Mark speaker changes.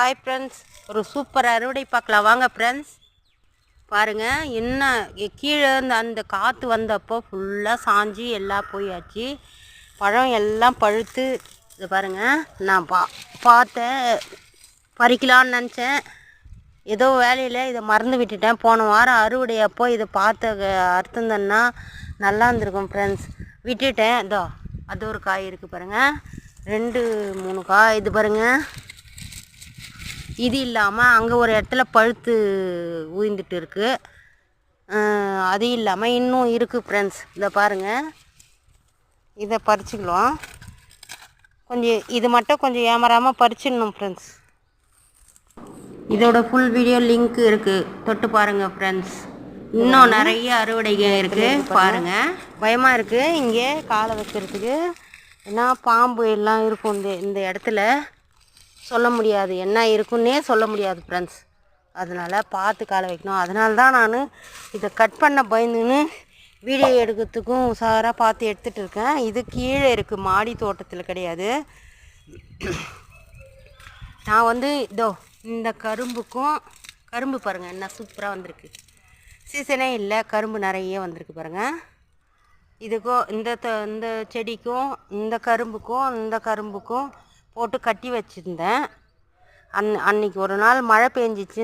Speaker 1: Hi friends ஒரு super அறுவடை பார்க்கலாம். வாங்க ஃப்ரெண்ட்ஸ் பாருங்கள் என்ன கீழே இருந்த அந்த காற்று வந்தப்போ ஃபுல்லாக சாஞ்சி எல்லாம் போயாச்சு. பழம் எல்லாம் பழுத்து இது பாருங்கள் நான் பா பார்த்தேன். பறிக்கலான்னு நினச்சேன். ஏதோ வேலையில் இதை மறந்து விட்டுட்டேன். போன வாரம் அறுவடை அப்போ இதை பார்த்த அர்த்தந்தன்னா நல்லா இருந்திருக்கும் ஃப்ரெண்ட்ஸ் விட்டுட்டேன். இதோ அது ஒரு காய் இருக்குது பாருங்கள் ரெண்டு மூணு காய் இது பாருங்கள் இது இல்லாமல் அங்கே ஒரு இடத்துல பழுத்து ஊய்ந்துட்டு இருக்கு அது இல்லாமல் இன்னும் இருக்குது ஃப்ரெண்ட்ஸ் இதை பாருங்கள் இதை பறிச்சுக்கலாம். கொஞ்சம் இது மட்டும் கொஞ்சம் ஏமாறாமல் பறிச்சிடணும் ஃப்ரெண்ட்ஸ் இதோட ஃபுல் வீடியோ லிங்க் இருக்குது தொட்டு பாருங்கள் ஃப்ரெண்ட்ஸ் இன்னும் நிறைய அறுவடைகள் இருக்குது பாருங்கள் பயமாக இருக்குது இங்கே காலை வைக்கிறதுக்கு. ஏன்னா பாம்பு எல்லாம் இருக்கும் இந்த இந்த இடத்துல. சொல்ல முடியாது. என்ன இருக்குன்னே சொல்ல முடியாது ஃப்ரெண்ட்ஸ் அதனால் பார்த்து காலை வைக்கணும். அதனால தான் நான் இதை கட் பண்ண பயந்துன்னு வீடியோ எடுக்கிறதுக்கும் உஷாராக பார்த்து எடுத்துகிட்டு இருக்கேன். இது கீழே இருக்குது மாடி தோட்டத்தில் கிடையாது. நான் வந்து இதோ இந்த கரும்புக்கும் கரும்பு பாருங்கள் என்ன சூப்பராக வந்திருக்கு. சீசனே இல்லை. கரும்பு நிறைய வந்திருக்கு பாருங்கள் இதுக்கும் இந்த த இந்த செடிக்கும் இந்த கரும்புக்கும் இந்த கரும்புக்கும் போட்டு கட்டி வச்சுருந்தேன். அன் அன்னைக்கு ஒரு நாள் மழை பெஞ்சிச்சு.